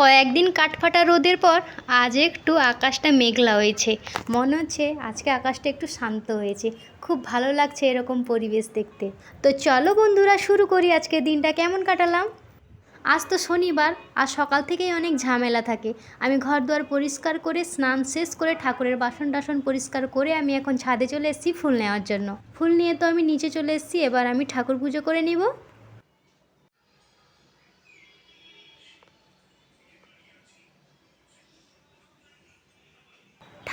কয়েকদিন কাঠফাটা রোদের পর আজ একটু আকাশটা মেঘলা হয়েছে। মনে হচ্ছে আজকে আকাশটা একটু শান্ত হয়েছে। খুব ভালো লাগছে এরকম পরিবেশ দেখতে। তো চলো বন্ধুরা, শুরু করি আজকে দিনটা। কেমন কাটালাম? আজ তো শনিবার, আর সকাল থেকেই অনেক ঝামেলা থাকে। আমি ঘর দুয়ার পরিষ্কার করে, স্নান শেষ করে, ঠাকুরের বাসন টাসন পরিষ্কার করে আমি এখন ছাদে চলে এসেছি ফুল নেওয়ার জন্য। ফুল নিয়ে তো আমি নিচে চলে এসেছি, এবার আমি ঠাকুর পুজো করে নিব।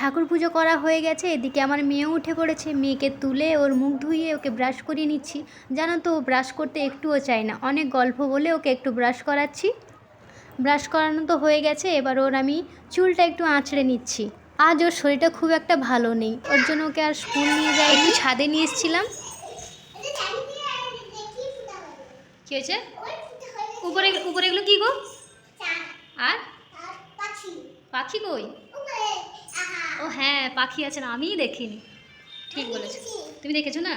ঠাকুর পুজো করা হয়ে গেছে। এদিকে আমার মেয়েও উঠে পড়েছে। মেয়েকে তুলে ওর মুখ ধুইয়ে ওকে ব্রাশ করিয়ে নিচ্ছি। জানো তো ও ব্রাশ করতে একটুও চায় না। অনেক গল্প বলে ওকে একটু ব্রাশ করাচ্ছি। ব্রাশ করানো তো হয়ে গেছে। এবার ওর আমি চুলটা একটু আঁচড়ে নিচ্ছি। আজ ওর শরীরটা খুব একটা ভালো নেই। ওর জন্য ওকে আর স্কুল নিয়ে যাই একটু ছাদে নিয়ে এসেছিলাম। কী হয়েছে? উপরে উপরে এগুলো কী গো? আর? পাখি। কই? ও হ্যাঁ পাখি আছে না, আমিই দেখিনি। ঠিক বলেছ তুমি দেখেছ না?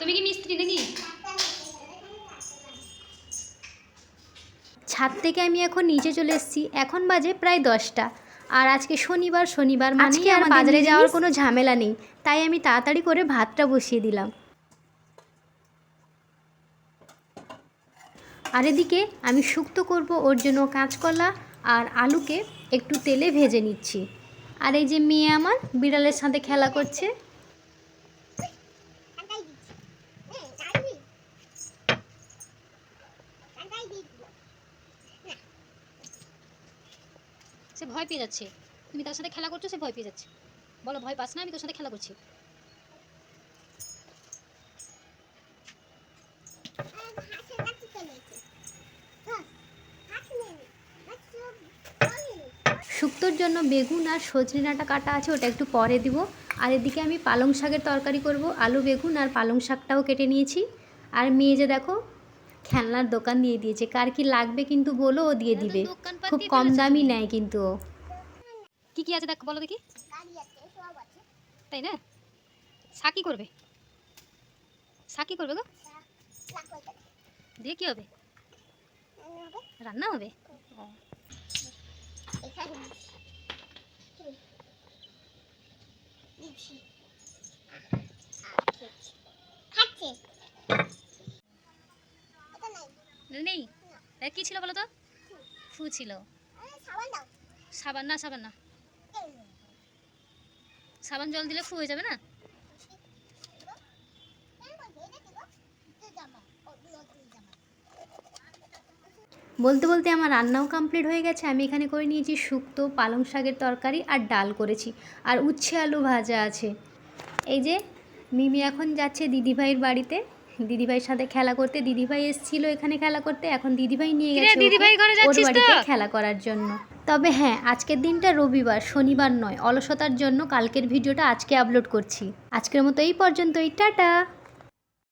তুমি কি মিস্ত্রি নাকি? ছাদ থেকে আমি এখন নিচে চলে এসেছি। এখন বাজে প্রায় দশটা। আর আজকে শনিবার শনিবার মানে আর বাজারে যাওয়ার কোনো ঝামেলা নেই। তাই আমি তাড়াতাড়ি করে ভাতটা বসিয়ে দিলাম। আর এদিকে আমি শুক্তো করব ওর জন্য কাঁচকলা আর আলুকে একটু তেলে ভেজে নিচ্ছি। আর এই যে মেয়ে আমার বিড়ালের সাথে খেলা করছে ভয় পেয়ে যাচ্ছে। তুমি তার সাথে খেলা করছ, সে ভয় পেয়ে যাচ্ছে। বলো, ভয় পাস না, আমি তোর সাথে খেলা করছি। শুক্তোর জন্য বেগুন আর সজনে ডাঁটা কাটা আছে, ওটা একটু পরে দিব। আর এদিকে আমি পালং শাকের তরকারি করব, আলু, বেগুন আর পালং শাকটাও কেটে নিয়েছি। আর মেয়ে যে দেখো খেলনার দোকান দিয়ে দিয়েছে। কার কি লাগবে কিন্তু বলো ও দিয়ে দিবে। খুব কম দামই নেয় কিন্তু ও। কি কি আছে দেখো বলো দেখি। তাই না? শাকি করবে? শাকি করবে গো? দিয়ে কি হবে? রান্না হবে? ও, নেই? কি ছিল বলো তো? ফু ছিল। সাবান না সাবান না। সাবান জল দিলে ফু হয়ে যাবে না? বলতে বলতে আমার রান্নাও কমপ্লিট হয়ে গেছে। আমি এখানে করে নিয়েছি শুক্তো, পালং শাকের তরকারি আর ডাল করেছি। আর উচ্ছে আলু ভাজা আছে। এই যে, মিমি এখন যাচ্ছে দিদিভাইয়ের বাড়িতে। দিদিভাইয়ের সাথে খেলা করতে দিদিভাই এসেছিল এখানে খেলা করতে এখন দিদিভাই নিয়ে গেছে দিদিভাই ঘরে যাচ্ছিস তো? বাড়িতে খেলা করার জন্য। তবে হ্যাঁ আজকের দিনটা রবিবার শনিবার নয় অলসতার জন্য কালকের ভিডিওটা আজকে আপলোড করছি। আজকের মতো এই পর্যন্তই টাটা!